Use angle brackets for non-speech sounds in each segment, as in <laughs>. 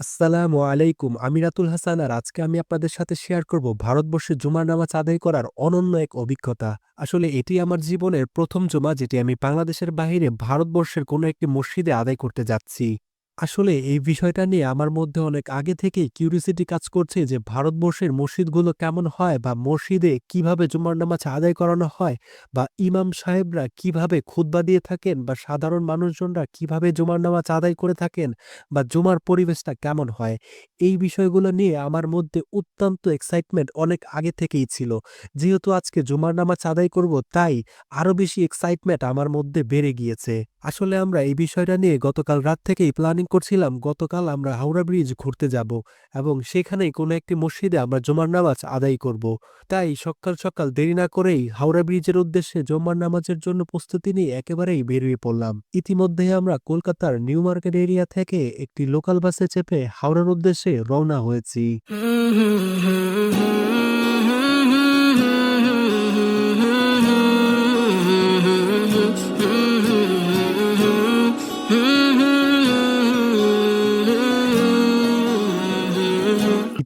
আসসালামু আলাইকুম। আমিরাতুল হাসান আর আজকে আমি আপনাদের সাথে শেয়ার করব ভারতবর্ষে জুমার নামাজ আদায় করার অনন্য এক অভিজ্ঞতা। আসলে এটি আমার জীবনের প্রথম জুমা যেটি আমি বাংলাদেশের বাহিরে ভারতবর্ষের কোনো একটি মসজিদে আদায় করতে যাচ্ছি। আসলে এই বিষয়টা নিয়ে আমার মধ্যে অনেক আগে থেকেই কিউরিওসিটি কাজ করছে যে ভারতবর্ষের মসজিদগুলো কেমন হয় বা মসজিদে কীভাবে জুমার নামাজ আদায় করানো হয় বা ইমাম সাহেবরা কীভাবে খুতবা দিয়ে থাকেন বা সাধারণ মানুষজনরা কীভাবে জুমার নামাজ আদায় করে থাকেন বা জুমার পরিবেশটা কেমন হয়, এই বিষয়গুলো নিয়ে আমার মধ্যে অত্যন্ত এক্সাইটমেন্ট অনেক আগে থেকেই ছিল। যেহেতু আজকে জুমার নামাজ আদায় করব, তাই আরও বেশি এক্সাইটমেন্ট আমার মধ্যে বেড়ে গিয়েছে। আসলে আমরা এই বিষয়টা নিয়ে গতকাল রাত থেকেই প্ল্যানিং করছিলাম, গতকাল আমরা হাওড়া ব্রিজ ঘুরতে যাব এবং সেখানেই কোনো একটি মসজিদে আমরা জুমার নামাজ আদায় করব। তাই সকাল সকাল দেরি না করেই হাওড়া ব্রিজের উদ্দেশ্যে জমার নামাজের জন্য প্রস্তুতি নিয়ে একেবারেই বেরিয়ে পড়লাম। ইতিমধ্যে আমরা কলকাতার নিউ মার্কেট এরিয়া থেকে একটি লোকাল বাসে চেপে হাওড়ার উদ্দেশ্যে রওনা হয়েছি।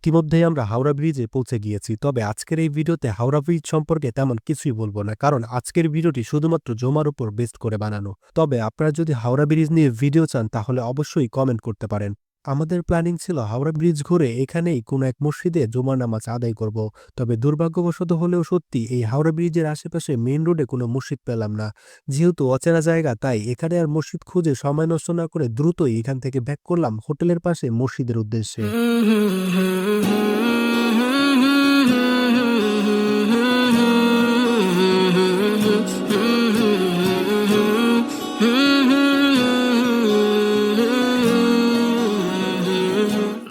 ইতিমধ্যেই আমরা হাওড়া ব্রিজে পৌঁছে গিয়েছি, তবে আজকের এই ভিডিওতে হাওড়া ব্রিজ সম্পর্কে তেমন কিছুই বলব না, কারণ আজকের ভিডিওটি শুধুমাত্র জমার উপর বেস্ট করে বানানো। তবে আপনারা যদি হাওড়া ব্রিজ নিয়ে ভিডিও চান, তাহলে অবশ্যই কমেন্ট করতে পারেন। আমাদের প্ল্যানিং ছিল হাওড়া ব্রিজ ঘুরে এখানেই কোনো এক মসজিদে জুমার নামাজ আদায় করব। তবে দুর্ভাগ্যবশত হলেও সত্যি এই হাওড়া ব্রিজের আশেপাশে মেন রোডে কোনো মসজিদ পেলাম না। যেহেতু অচেনা জায়গা, তাই এখানে আর মসজিদ খুঁজে সময় নষ্ট না করে দ্রুতই এখান থেকে ব্যাক করলাম হোটেলের পাশে মসজিদের উদ্দেশ্যে।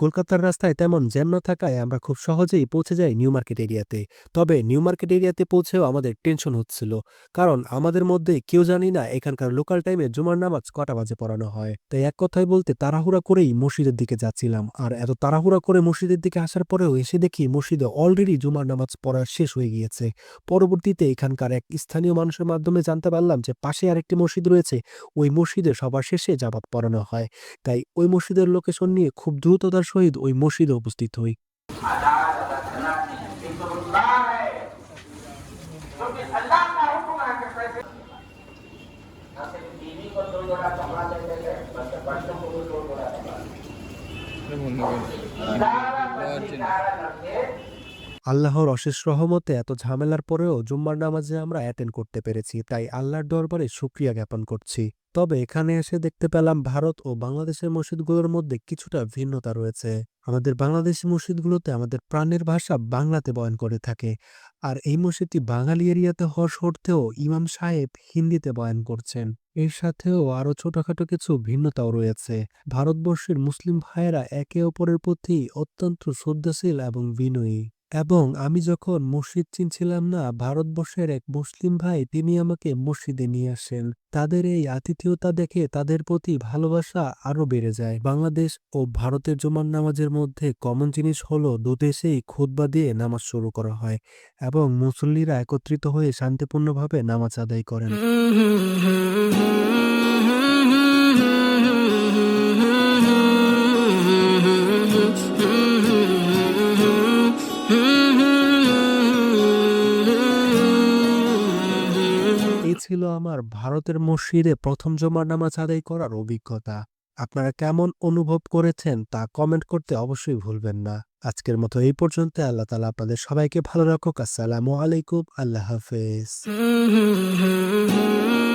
কলকাতার রাস্তায় তেমন জ্যাম না থাকায় আমরা খুব সহজেই পৌঁছে যাই নিউ মার্কেট এরিয়াতে। তবে নিউ মার্কেট এরিয়াতে পৌঁছেও আমাদের টেনশন হচ্ছিল, কারণ আমাদের মধ্যে কেউ জানি না এখানকার লোকাল টাইমে জুমার নামাজ কটা বাজে পড়ানো হয়। তাই এক কথায় বলতে তাড়াহুড়া করেই মসজিদের দিকে যাচ্ছিলাম, আর এত তাড়াহুড়া করে মসজিদের দিকে আসার পরেও এসে দেখি মসজিদে অলরেডি জুমার নামাজ পড়া শেষ হয়ে গিয়েছে। পরবর্তীতে এখানকার এক স্থানীয় মানুষের মাধ্যমে জানতে পারলাম যে পাশে আরেকটি মসজিদ রয়েছে, ওই মসজিদে সবার শেষে জামাত পড়ানো হয়। তাই ওই মসজিদের লোকেশন নিয়ে খুব দ্রুততার সহিত ওই মসজিদে উপস্থিত হই বন্ধুগণ আল্লাহর অশেষ রহমতে এত ঝামেলার পরেও জুম্মার নামাজে আমরা অ্যাটেন্ড করতে পেরেছি, তাই আল্লাহর দরবারে শুক্রিয়া জ্ঞাপন করছি। তবে এখানে এসে দেখতে পেলাম ভারত ও বাংলাদেশের মসজিদগুলোর মধ্যে কিছুটা ভিন্নতা রয়েছে। আমাদের বাংলাদেশি মসজিদগুলোতে আমাদের প্রাণের ভাষা বাংলাতে বয়ান করে থাকে, আর এই মসজিদটি বাঙালি এরিয়াতে হওয়া সত্ত্বেও ইমাম সাহেব হিন্দিতে বয়ান করছেন। এর সাথেও আরও ছোটখাটো কিছু ভিন্নতাও রয়েছে। ভারতবর্ষের মুসলিম ভাইয়েরা একে অপরের প্রতি অত্যন্ত শ্রদ্ধাশীল এবং বিনয়ী। এবং আমি যখন মসজিদ চিনছিলাম না, ভারতবর্ষের এক মুসলিম ভাই তিনি আমাকে মসজিদে নিয়ে আসেন। তাদের এই আতিথেয়তা দেখে তাদের প্রতি ভালোবাসা আরও বেড়ে যায়। বাংলাদেশ ও ভারতের জমান নামাজের মধ্যে কমন জিনিস হলো দুদেশেই খুতবা দিয়ে নামাজ শুরু করা হয় এবং মুসল্লিরা একত্রিত হয়ে শান্তিপূর্ণভাবে নামাজ আদায় করেন। ছিল আমার ভারতের মসজিদে প্রথম জমার নামাজ আদায় করার অভিজ্ঞতা। আপনারা কেমন অনুভব করেছেন তা কমেন্ট করতে অবশ্যই ভুলবেন না। আজকের মতো এই পর্যন্ত আল্লাহ তালা আপনাদের সবাইকে ভালো রাখুক। আসসালামু আলাইকুম। আল্লাহ হাফেজ। <laughs>